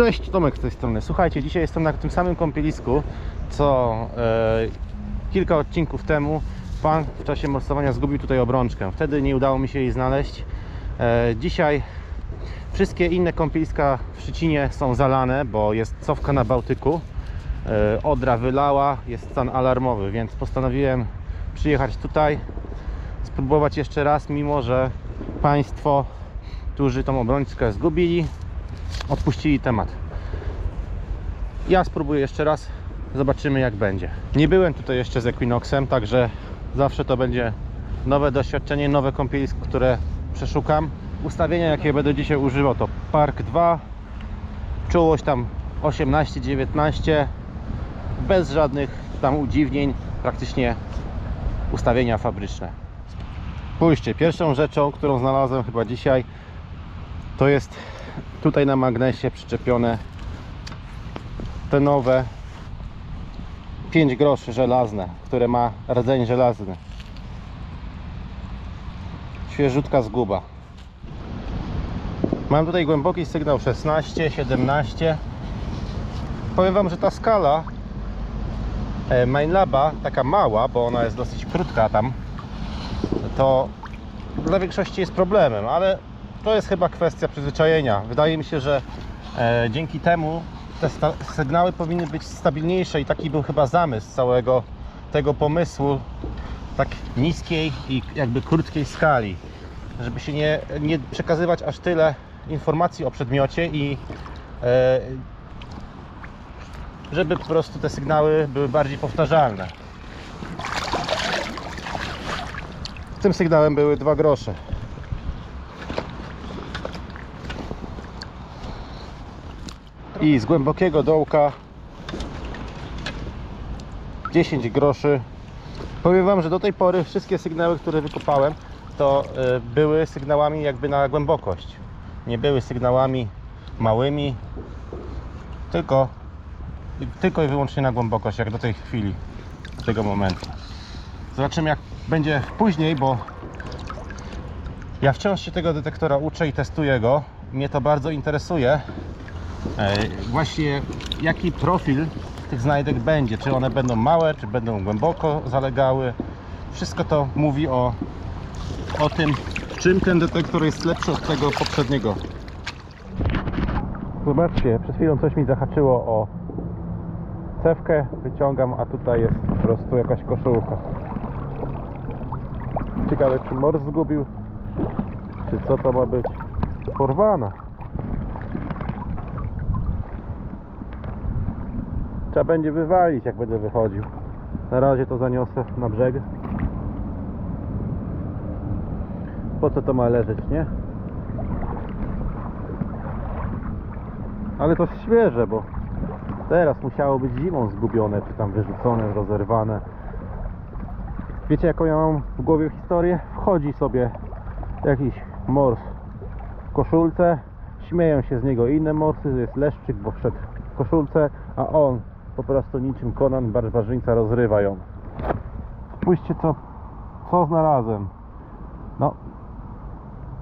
Cześć, Tomek z tej strony. Słuchajcie, dzisiaj jestem na tym samym kąpielisku, co e, kilka odcinków temu pan w czasie morsowania zgubił tutaj obrączkę. Wtedy nie udało mi się jej znaleźć. E, dzisiaj wszystkie inne kąpieliska w Szczecinie są zalane, bo jest cofka na Bałtyku. E, Odra wylała, jest stan alarmowy, więc postanowiłem przyjechać tutaj, spróbować jeszcze raz, mimo że Państwo, którzy tą obrączkę zgubili, odpuścili temat. Ja spróbuję jeszcze raz, zobaczymy jak będzie. Nie byłem tutaj jeszcze z Equinoxem, także zawsze to będzie nowe doświadczenie, nowe kąpielisko, które przeszukam. Ustawienia jakie będę dzisiaj używał to Park 2, czułość tam 18-19, bez żadnych tam udziwnień, praktycznie ustawienia fabryczne. Spójrzcie, pierwszą rzeczą, którą znalazłem chyba dzisiaj, to jest tutaj na magnesie przyczepione te nowe 5 groszy żelazne, które ma rdzeń żelazny. Świeżutka zguba. Mam tutaj głęboki sygnał 16, 17. Powiem Wam, że ta skala e, Mainlaba, taka mała, bo ona jest dosyć krótka tam, to dla większości jest problemem, ale to jest chyba kwestia przyzwyczajenia. Wydaje mi się, że e, dzięki temu te sygnały powinny być stabilniejsze i taki był chyba zamysł całego tego pomysłu tak niskiej i jakby krótkiej skali, żeby się nie, nie przekazywać aż tyle informacji o przedmiocie i e, żeby po prostu te sygnały były bardziej powtarzalne. Tym sygnałem były dwa grosze. I z głębokiego dołka 10 groszy. Powiem Wam, że do tej pory wszystkie sygnały, które wykopałem, to y, były sygnałami jakby na głębokość. Nie były sygnałami małymi, tylko, tylko i wyłącznie na głębokość, jak do tej chwili, do tego momentu. Zobaczymy jak będzie później, bo ja wciąż się tego detektora uczę i testuję go. Mnie to bardzo interesuje. E, Właśnie jaki profil tych znajdek będzie. Czy one będą małe, czy będą głęboko zalegały. Wszystko to mówi o, o tym, czym ten detektor jest lepszy od tego poprzedniego. Zobaczcie, przed chwilą coś mi zahaczyło o cewkę. Wyciągam, a tutaj jest po prostu jakaś koszulka. Ciekawe, czy mors zgubił, czy co to ma być? Porwana. Trzeba będzie wywalić, jak będę wychodził. Na razie to zaniosę na brzeg. Po co to ma leżeć, nie? Ale to świeże, bo teraz musiało być zimą zgubione, czy tam wyrzucone, rozerwane. Wiecie jaką ja mam w głowie historię? Wchodzi sobie jakiś mors w koszulce, śmieją się z niego inne morsy, jest leszczyk, bo wszedł w koszulce, a on po prostu niczym Conan barbarzyńca rozrywa ją. Spójrzcie co, co znalazłem. No,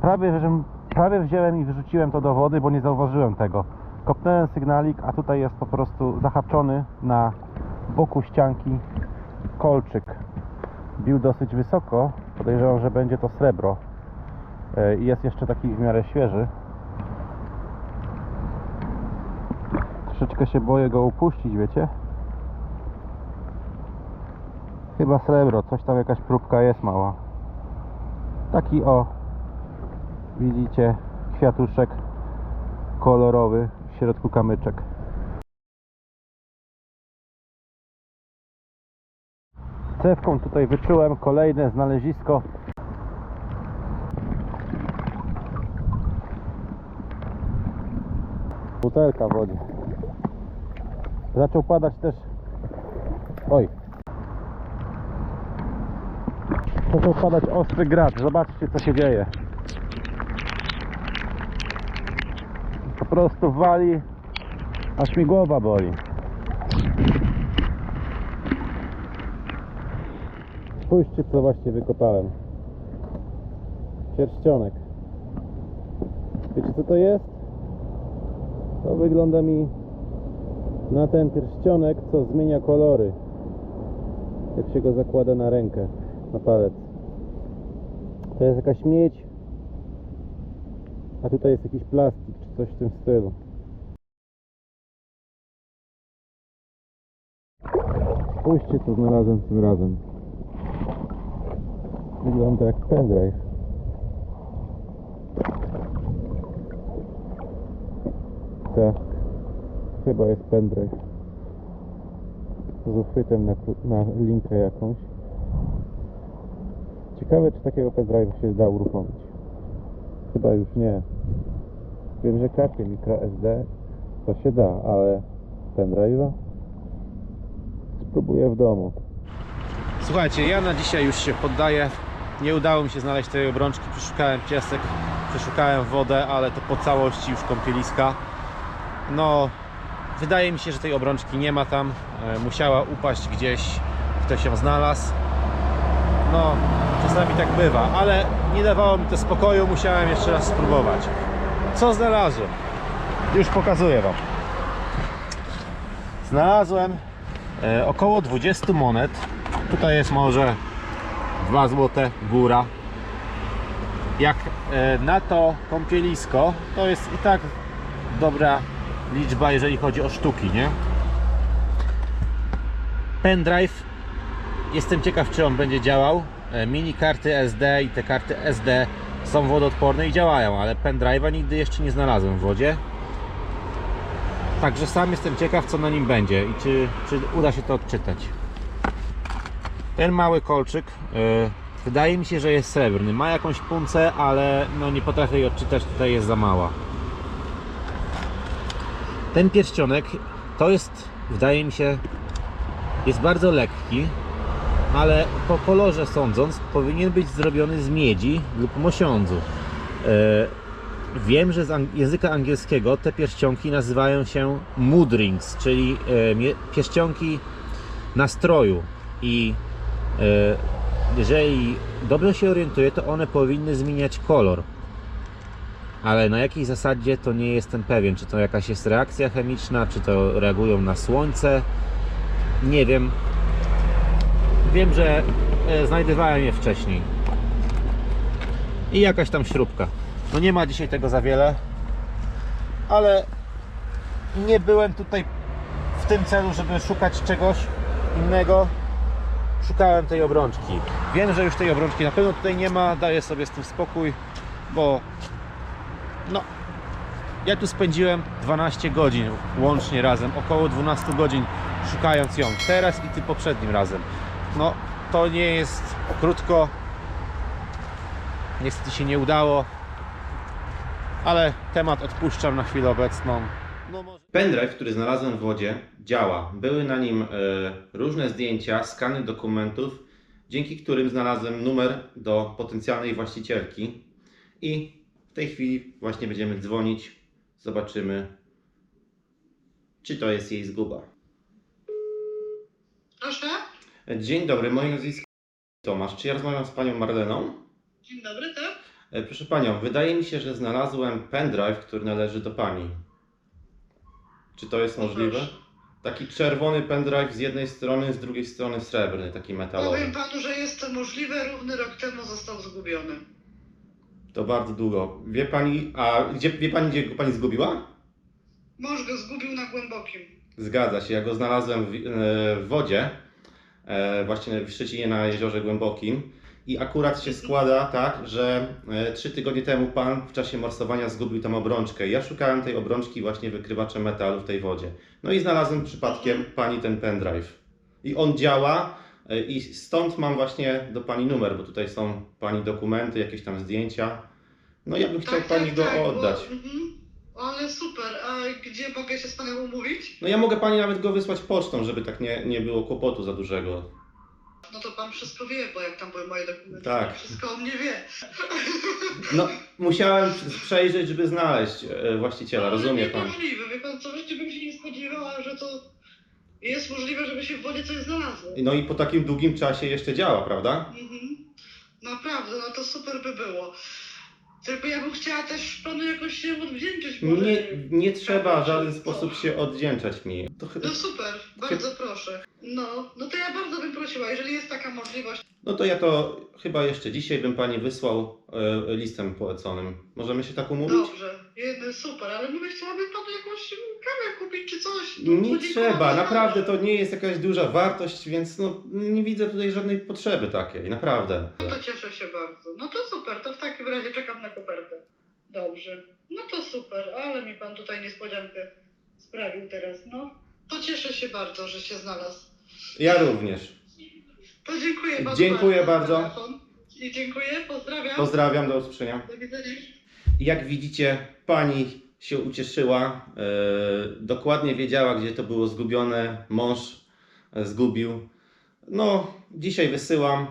prawie, że, prawie wziąłem i wyrzuciłem to do wody, bo nie zauważyłem tego. Kopnąłem sygnalik, a tutaj jest po prostu zahaczony na boku ścianki kolczyk. Bił dosyć wysoko, podejrzewam, że będzie to srebro. E, I jest jeszcze taki w miarę świeży. Troszeczkę się boję go upuścić, wiecie? Chyba srebro, coś tam jakaś próbka jest mała. Taki o, widzicie, kwiatuszek kolorowy, w środku kamyczek. Cewką tutaj wyczułem kolejne znalezisko butelka w wodzie. Zaczął padać też. Oj. Zaczął padać ostry grad. Zobaczcie co się dzieje. Po prostu wali, aż mi głowa boli. Spójrzcie co właśnie wykopałem. Pierścionek. Wiecie co to jest? To wygląda mi na ten pierścionek, co zmienia kolory. Jak się go zakłada na rękę, na palec. To jest jakaś miedź, a tutaj jest jakiś plastik, czy coś w tym stylu. Spójrzcie co znalazłem tym razem. Wygląda jak pendrive. Tak, chyba jest pendrive. Z uchwytem na, na linkę jakąś. Ciekawe czy takiego pendrive'a się da uruchomić. Chyba już nie. Wiem, że karty microSD to się da, ale pendrive'a? Spróbuję w domu. Słuchajcie, ja na dzisiaj już się poddaję. Nie udało mi się znaleźć tej obrączki. Przeszukałem piasek, przeszukałem wodę, ale to po całości już kąpieliska. No, wydaje mi się, że tej obrączki nie ma tam. E, Musiała upaść gdzieś, ktoś ją znalazł. No, czasami tak bywa, ale nie dawało mi to spokoju. Musiałem jeszcze raz spróbować. Co znalazłem? Już pokazuję Wam. Znalazłem e, około 20 monet. Tutaj jest może 2 złote góra. Jak e, na to kąpielisko, to jest i tak dobra liczba, jeżeli chodzi o sztuki, nie? Pendrive. Jestem ciekaw, czy on będzie działał. E, Mini karty SD i te karty SD są wodoodporne i działają, ale pendrive'a nigdy jeszcze nie znalazłem w wodzie. Także sam jestem ciekaw, co na nim będzie i czy, czy uda się to odczytać. Ten mały kolczyk yy, wydaje mi się, że jest srebrny. Ma jakąś puncę, ale no nie potrafię jej odczytać, tutaj jest za mała. Ten pierścionek to jest, wydaje mi się, jest bardzo lekki, ale po kolorze sądząc powinien być zrobiony z miedzi lub mosiądzu. Yy, Wiem, że z języka angielskiego te pierścionki nazywają się mood rings, czyli e, pierścionki nastroju i e, jeżeli dobrze się orientuję, to one powinny zmieniać kolor. Ale na jakiej zasadzie to nie jestem pewien, czy to jakaś jest reakcja chemiczna, czy to reagują na słońce. Nie wiem. Wiem, że e, znajdowałem je wcześniej. I jakaś tam śrubka. No nie ma dzisiaj tego za wiele, ale nie byłem tutaj w tym celu, żeby szukać czegoś innego. Szukałem tej obrączki. Wiem, że już tej obrączki na pewno tutaj nie ma, daję sobie z tym spokój, bo no ja tu spędziłem 12 godzin łącznie razem, około 12 godzin szukając ją. Teraz i ty poprzednim razem. No to nie jest krótko. Niestety się nie udało, ale temat odpuszczam na chwilę obecną. No. Pendrive, który znalazłem w wodzie, działa. Były na nim e, różne zdjęcia, skany dokumentów, dzięki którym znalazłem numer do potencjalnej właścicielki. I tej chwili właśnie będziemy dzwonić. Zobaczymy, czy to jest jej zguba. Proszę? Dzień dobry, moje nazwisko Tomasz. Czy ja rozmawiam z panią Marleną? Dzień dobry, tak? E, Proszę panią, wydaje mi się, że znalazłem pendrive, który należy do pani. Czy to jest możliwe? proszę. Taki czerwony pendrive z jednej strony, z drugiej strony srebrny, taki metalowy. Powiem panu, że jest to możliwe, równy rok temu został zgubiony. To bardzo długo. Wie pani, a gdzie, wie pani, gdzie go pani zgubiła? Mąż go zgubił na głębokim. Zgadza się, ja go znalazłem w, e, w wodzie, e, właśnie w Szczecinie na Jeziorze Głębokim. I akurat się składa tak, że e, trzy tygodnie temu pan w czasie morsowania zgubił tam obrączkę. Ja szukałem tej obrączki właśnie wykrywaczem metalu w tej wodzie. No i znalazłem przypadkiem pani ten pendrive. I on działa i stąd mam właśnie do pani numer, bo tutaj są pani dokumenty, jakieś tam zdjęcia. No ja bym chciał pani go oddać. Bo, mhm. Ale super, a gdzie mogę się z panem umówić? No ja mogę pani nawet go wysłać pocztą, żeby tak nie, nie było kłopotu za dużego. No to pan wszystko wie, bo jak tam były moje dokumenty, Tak. wszystko o mnie wie. No, musiałem przejrzeć, żeby znaleźć e, właściciela, Ale rozumie pan? Niemożliwe, wie pan co, jeszcze bym się nie spodziewała, że to jest możliwe, żeby się w wodzie coś znalazło. No i po takim długim czasie jeszcze działa, prawda? Mhm. Naprawdę, no to super by było. Tylko ja bym chciała też panu jakoś się odwdzięczyć. może. Nie, nie trzeba w żaden sposób się oddzięczać mi. To chyba, No super, bardzo proszę. No, no to ja bardzo bym prosiła, jeżeli jest taka możliwość. no to ja to chyba jeszcze dzisiaj bym pani wysłał e, listem poleconym. Możemy się tak umówić? Dobrze, jeden super, ale mówię, chciałabym panu jakąś kawę kupić czy coś. No, Nie podziękować trzeba, naprawdę to nie jest jakaś duża wartość, więc no, nie widzę tutaj żadnej potrzeby takiej, naprawdę. No to cieszę się bardzo. No to super, to w razie czekam na kopertę. Dobrze. No to super, ale mi pan tutaj niespodziankę sprawił teraz, no. To cieszę się bardzo, że się znalazł. Ja również. To dziękuję bardzo. Dziękuję bardzo. telefon. I dziękuję, pozdrawiam. Pozdrawiam, do usłyszenia. Do widzenia. Jak widzicie, pani się ucieszyła. e, dokładnie wiedziała, gdzie to było zgubione. Mąż e, zgubił. No, dzisiaj wysyłam.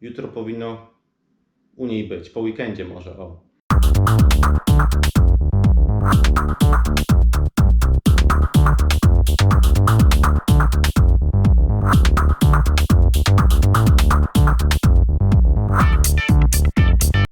Jutro powinno u niej być. Po weekendzie może. O.